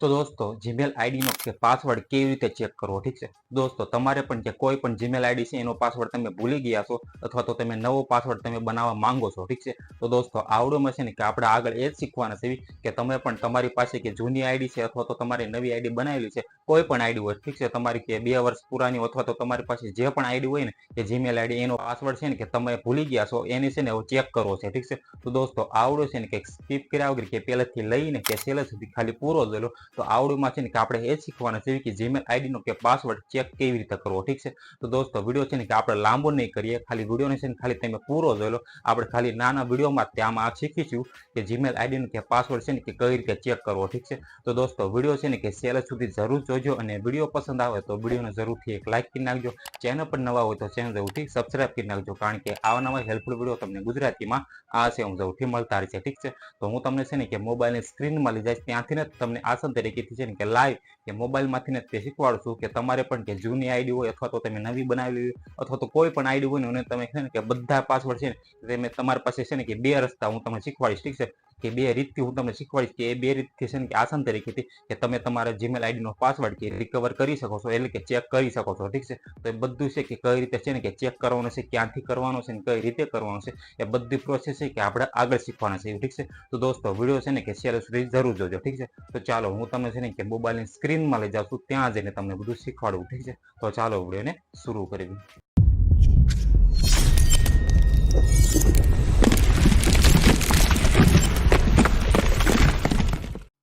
તો દોસ્તો જીમેલ આઈડીનો કે પાસવર્ડ કેવી રીતે ચેક કરવો, ઠીક છે? દોસ્તો, તમારે પણ કે કોઈ પણ જીમેલ આઈડી છે, એનો પાસવર્ડ તમે ભૂલી ગયા છો અથવા તો તમે નવો પાસવર્ડ તમે બનાવવા માંગો છો, ઠીક છે? તો દોસ્તો, આવડોમાં છે ને કે આપણે આગળ એ જ શીખવાના છે કે તમે પણ તમારી પાસે કે જૂની આઈડી છે અથવા તો તમારી નવી આઈડી બનાવેલી છે, કોઈ પણ આઈડી હોય, ઠીક છે? તમારી કે બે વર્ષ પુરાની અથવા તો તમારી પાસે જે પણ આઈડી હોય ને, કે જીમેલ આઈડી એનો પાસવર્ડ છે ને કે તમે ભૂલી ગયા છો, એની છે ને ચેક કરવો છે, ઠીક છે? તો દોસ્તો, આવડો છે ને કે સ્કીપ કર્યા વગર કે પહેલેથી લઈને કે છેલ્લે સુધી ખાલી પૂરો જોયેલો તો આવડુંમાં છે ને કે આપણે એ શીખવાના છે કે જીમેલ આઈડીનો કે પાસવર્ડ ચેક કેવી રીતે કરવો, ઠીક છે? તો દોસ્તો, વીડિયો છે ને કે આપણે લાંબો નહીં કરીએ, ખાલી વિડીયોને છે ને ખાલી તમે પૂરો જોયેલો આપણે ખાલી નાના વિડીયોમાં ત્યાં આ શીખીશું કે જીમેલ આઈડીનો કે પાસવર્ડ છે ને કે કઈ રીતે ચેક કરવો, ઠીક છે? તો દોસ્તો, વીડિયો છે ને કે છેલ્લે સુધી જરૂર જોજો અને વીડિયો પસંદ આવે તો વિડીયોને જરૂરથી એક લાઇક કરી નાખજો. ચેનલ પર નવા હોય તો ચેનલ જરૂરથી સબસ્ક્રાઇબ કરી નાખજો, કારણ કે આવા નવા હેલ્પફુલ વીડિયો તમને ગુજરાતીમાં આ છે હું જરૂરથી મળતા રહેશે, ઠીક છે? તો હું તમને છે ને કે મોબાઈલની સ્ક્રીનમાં લઈ જઈશ, ત્યાંથી ને તમને આસન તરીકેથી છે ને કે લાઈવ કે મોબાઈલમાંથી ને તે શીખવાડશું કે તમારે પણ કે જૂની આઈડી હોય અથવા તો તમે નવી બનાવેલી હોય અથવા તો કોઈ પણ આઈડી હોય ને તમે છે ને કે બધા પાસવર્ડ છે ને તમે તમારી પાસે છે ને કે બે રસ્તા હું તમને શીખવાડીશ, ઠીક છે? કે બે રીતથી હું તમને શીખવાડીશ કે એ બે રીતથી છે ને કે આસાન તરીકેથી કે તમે તમારા જીમેલ આઈડીનો પાસવર્ડ કે રિકવર કરી શકો છો, એટલે કે ચેક કરી શકો છો, ઠીક છે? તો એ બધું છે કે કઈ રીતે છે ને કે ચેક કરવાનું છે, ક્યાંથી કરવાનું છે ને કઈ રીતે કરવાનું છે, એ બધી પ્રોસેસ છે કે આપણે આગળ શીખવાના છે ઠીક છે? તો દોસ્તો, વીડિયો છે ને કે શેર સુધી જરૂર જોજો, ઠીક છે? તો ચાલો, હું તમને છે ને કે મોબાઈલની સ્ક્રીનમાં લઈ જાઉં છું, ત્યાં જઈને તમને બધું શીખવાડું, ઠીક છે? તો ચાલો, વિડીયોને શરૂ કરવી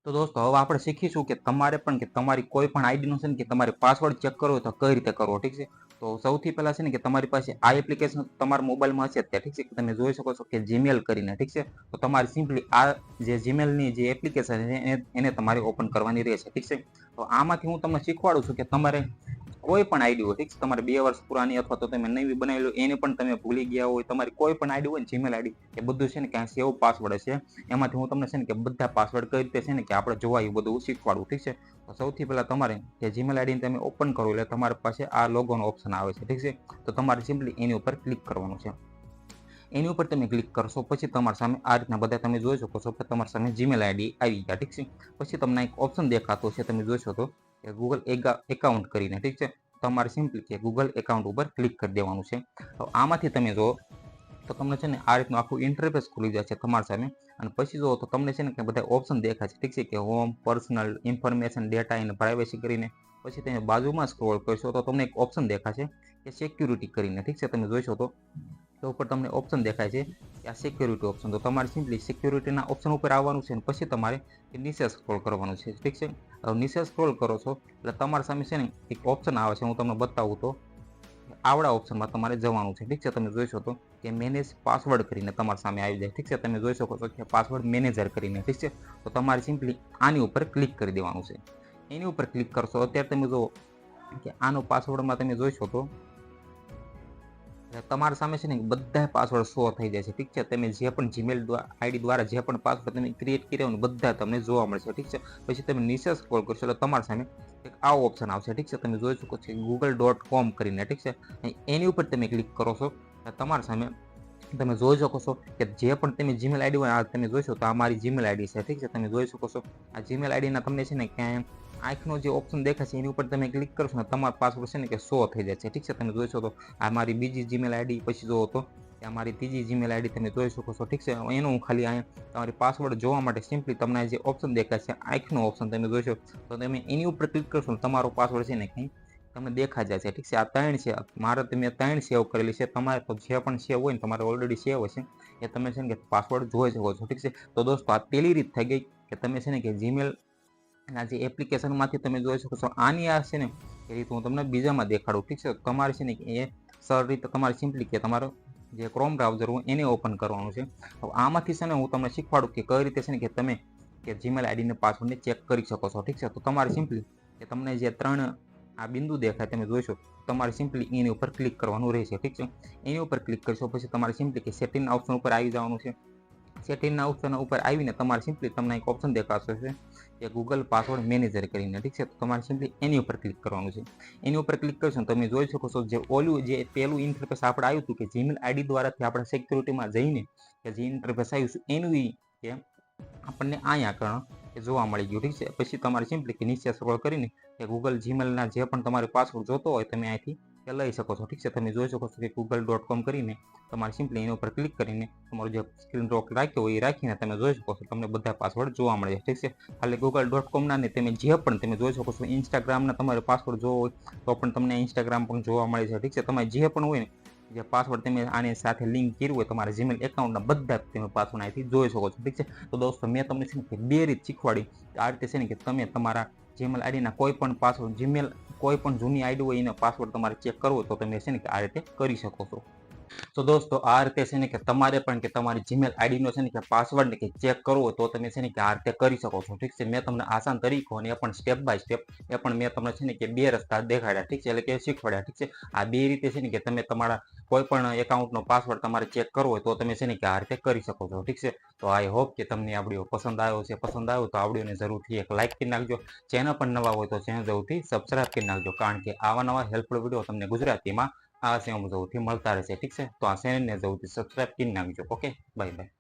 તો દોસ્તો, હવે આપણે શીખીશું કે તમારે પણ કે તમારી કોઈ પણ આઈડીનો છે ને કે તમારે પાસવર્ડ ચેક કરવો તો કઈ રીતે કરવો, ઠીક છે? તો સૌથી પહેલા છે ને કે તમારી પાસે આ એપ્લિકેશન તમારા મોબાઈલમાં હશે અત્યારે, ઠીક છે? તમે જોઈ શકો છો કે જીમેલ કરીને, ઠીક છે? તો તમારે સિમ્પલી આ જે જીમેલની જે એપ્લિકેશન છે એને તમારે ઓપન કરવાની રહેશે, ઠીક છે? તો આમાંથી હું તમને શીખવાડું છું કે તમારે કોઈ પણ આઈડી ઠીક છે? તમારે બે વર્ષ પુરાની અથવા તો તમે નવી બનાવેલું એને પણ તમે ભૂલી ગયા હોય, તમારી કોઈ પણ આઈડી હોય જીમેલ આઈડી એ બધું છે ને ક્યાં સેવ પાસવર્ડ છે એમાંથી હું તમને છે ને કે બધા પાસવર્ડ કઈ રીતે છે ને કે આપણે જોવા એ બધું શીખવાડું, ઠીક છે? તો સૌથી પહેલાં તમારે કે જીમેલ આઈડીને તમે ઓપન કરો એટલે તમારી પાસે આ લોગોનો ઓપ્શન આવે છે, ઠીક છે? તો તમારે સિમ્પલી એની ઉપર ક્લિક કરવાનું છે. એની ઉપર તમે ક્લિક કરશો, પછી તમારી સામે આ રીતના બધા તમે જોઈ શકો છો તમારી સામે જીમેલ આઈડી આવી ગયા, ઠીક છે? પછી તમને એક ઓપ્શન દેખાતો છે તમે જોશો તો કે ગૂગલ એકાઉન્ટ કરીને, ઠીક છે? તમારે સિમ્પલી કે ગૂગલ એકાઉન્ટ ઉપર ક્લિક કરી દેવાનું છે. તો આમાંથી તમે જો તો તમને છે ને આ રીતનું આખું ઇન્ટરફેસ ખુલી જાય છે તમારી સામે. અને પછી જો તો તમને છે ને કે બધા ઓપ્શન દેખાય છે, ઠીક છે? કે હોમ પર્સનલ ઇન્ફોર્મેશન ડેટા અને પ્રાઇવેસી કરીને. પછી તમે બાજુમાં સ્ક્રોલ કરશો, તો તમને એક ઓપ્શન દેખાશે કે સિક્યુરિટી કરીને, ઠીક છે? તમે જોઈશો તો તો ઉપર તમને ઓપ્શન દેખાય છે કે આ સિક્યુરિટી ઓપ્શન તો તમારે સિમ્પલી સિક્યુરિટીના ઓપ્શન ઉપર આવવાનું છે પછી તમારે નીચે સ્ક્રોલ કરવાનું છે. ઠીક છે? હવે નીચે સ્ક્રોલ કરો છો, એટલે તમારી સામે છે ને એક ઓપ્શન આવે છે, હું તમને બતાવું તો. આવડા ઓપ્શનમાં તમારે જવાનું છે. ઠીક છે? તમે જોઈ શકો કે મેનેજ પાસવર્ડ કરીને તમારી સામે આવી જાય. ઠીક છે? તમે જોઈ શકો છો કે પાસવર્ડ મેનેજર કરીને. ઠીક છે? તો તમારે સિમ્પલી આની ઉપર ક્લિક કરી દેવાનું છે. એની ઉપર ક્લિક કરશો, અત્યારે તમે જુઓ કે આનો પાસવર્ડમાં તમે જોઈશો તો તમારા સામે છે ને બધા પાસવર્ડ શો થઈ જાય છે, ઠીક છે? તમે જે પણ જીમેલ આઈડી દ્વારા જે પણ પાસવર્ડ તમે ક્રિએટ કર્યા હોય બધા તમને જોવા મળશે, ઠીક છે? પછી તમે નીચે સ્ક્રોલ કરશો એટલે તમારા સામે એક આવો ઓપ્શન આવશે, ઠીક છે? તમે જોઈ શકો છો ગૂગલ ડોટ કોમ કરીને, ઠીક છે? એની ઉપર તમે ક્લિક કરો છો તમારા સામે તમે જોઈ શકો છો કે જે પણ તમે જીમેલ આઈડી હોય આ તમે જોઈશો તો આ મારી જીમેલ આઈડી છે, ઠીક છે? તમે જોઈ શકો છો, આ જીમેલ આઈડીના તમને છે ને ક્યાંય આંખનો જે ઓપ્શન દેખાય છે, એની ઉપર તમે ક્લિક કરશો ને, તમારો પાસવર્ડ છે ને કે શો થઈ જાય છે. ઠીક છે, તમે જોઈશો તો આ મારી બીજી જીમેલ આઈડી પછી જોવો તો કે મારી ત્રીજી જીમેલ આઈડી તમે જોઈ શકો છો. ઠીક છે, એનું હું ખાલી અહીંયા તમારી પાસવર્ડ જોવા માટે સિમ્પલી તમને જે ઓપ્શન દેખાય છે, આંખનો ઓપ્શન તમે જોઈશો તો તમે એની ઉપર ક્લિક કરશો ને, તમારો પાસવર્ડ છે ને કંઈ તમને દેખાઈ જાય છે. ઠીક છે, આ ત્રણ છે. મારે તમે ત્રણ સેવ કરેલી છે. તમારે તો જે પણ સેવ હોય ને, તમારે ઓલરેડી સેવ હશે. એ તમે છે ને કે પાસવર્ડ જોઈ શકો છો. ઠીક છે, તો દોસ્તો, આ પેલી રીત થઈ ગઈ કે તમે છે ને કે જીમેલ આ જે એપ્લિકેશનમાંથી તમે જોઈ શકો છો, આની આ છે ને, એ રીતે હું તમને બીજામાં દેખાડું, ઠીક છે? તમારે છે ને એ સરળ રીતે તમારે સિમ્પલી કે તમારો જે ક્રોમ બ્રાઉઝર હોય એને ઓપન કરવાનું છે. હવે આમાંથી છે ને હું તમને શીખવાડું કે કઈ રીતે છે ને કે તમે કે જીમેલ આઈડીને પાસવર્ડને ચેક કરી શકો છો, ઠીક છે? તો તમારે સિમ્પલી કે તમને જે ત્રણ આ બિંદુ દેખાય તમે જોઈશો તમારે સિમ્પલી એની ઉપર ક્લિક કરવાનું રહેશે, ઠીક છે? એની ઉપર ક્લિક કરશો, પછી તમારે સિમ્પલી કે સેટિંગ ઓપ્શન ઉપર આવી જવાનું છે. સેટિંગના ઓપ્શન ઉપર આવીને તમારે સિમ્પલી તમને એક ઓપ્શન દેખાશે કે ગૂગલ પાસવર્ડ મેનેજર કરીને, ઠીક છે? તમારે સિમ્પલી એની ઉપર ક્લિક કરવાનું છે. એની ઉપર ક્લિક કરશો તમે જોઈ શકો છો જે ઓલું, જે પહેલું ઇન્ટરફેસ આપણે આવ્યું હતું કે જીમેલ આઈડી દ્વારાથી આપણે સિક્યુરિટીમાં જઈને કે જે ઇન્ટરફેસ આવ્યું છે એનું કે આપણને અહીંયા કારણ જોવા મળી ગયું, ઠીક છે? પછી તમારે સિમ્પલી કે નીચે સ્ક્રોલ કરીને કે ગૂગલ જીમેલના જે પણ તમારો પાસવર્ડ જોતો હોય તમે અહીંથી એ લઈ શકો છો. ઠીક છે, તમે જોઈ શકો છો કે ગૂગલ ડોટ કોમ કરીને તમારે સિમ્પલી એના ઉપર ક્લિક કરીને તમારું જે સ્ક્રીન રોક રાખ્યો હોય એ રાખીને તમે જોઈ શકો છો. તમને બધા પાસવર્ડ જોવા મળે છે. ઠીક છે, ખાલી ગૂગલ ડોટ કોમના ને તમે જે પણ તમે જોઈ શકો છો ઇન્સ્ટાગ્રામના તમારે પાસવર્ડ જોવો હોય તો પણ તમને ઇન્સ્ટાગ્રામ પણ જોવા મળે છે. ઠીક છે, તમારે જે પણ હોય ને જે પાસવર્ડ તમે આની સાથે લિંક કર્યું હોય તમારા જીમેલ એકાઉન્ટના બધા જ તમે પાસવર્ડ અહીંથી જોઈ શકો છો. ઠીક છે, તો દોસ્તો મેં તમને છે ને બે રીત શીખવાડી. આ રીતે છે ને કે તમે તમારા જીમેલ આઈડીના કોઈ પણ પાસવર્ડ જીમેલ કોઈ પણ જૂની આઈડી હોય એનો પાસવર્ડ તમારે ચેક કરવો તો તમે છે ને આ રીતે કરી શકો છો. તો દોસ્તો, આ રીતે છે ને કે તમારે પણ કે તમારી જીમેલ આઈડીનો છે ને કે પાસવર્ડ ને કે ચેક કરવો તો તમે છે ને કે આ રીતે કરી શકો છો. ઠીક છે? મેં તમને આસાન તરીકો અને એ પણ સ્ટેપ બાય સ્ટેપ એ પણ મેં તમને છે ને કે બે રસ્તા દેખાડ્યા. ઠીક છે? એટલે કે શીખવાડ્યા. ઠીક છે? આ બે રીતે છે ને કે તમે તમારા કોઈ પણ એકાઉન્ટનો પાસવર્ડ તમારે ચેક કરવો હોય તો તમે છે ને કે આ રીતે કરી શકો છો. ઠીક છે? તો આઈ હોપ કે તમને આ પસંદ આવ્યો છે પસંદ આવ્યો તો આ વિડીયોને જરૂરથી એક લાઇક કરી નાખજો. ચેનલ પણ નવા હોય તો ચેનલ જરૂરથી સબસ્ક્રાઇબ કરી નાખજો. કારણ કે આવા નવા હેલ્પફુલ વીડિયો તમને ગુજરાતીમાં આ સેમ જરૂરથી મળતા રહેશે. ઠીક છે? તો આ ચેનલને જવું સબસ્ક્રાઈબ કરી નાખજો. Okay bye bye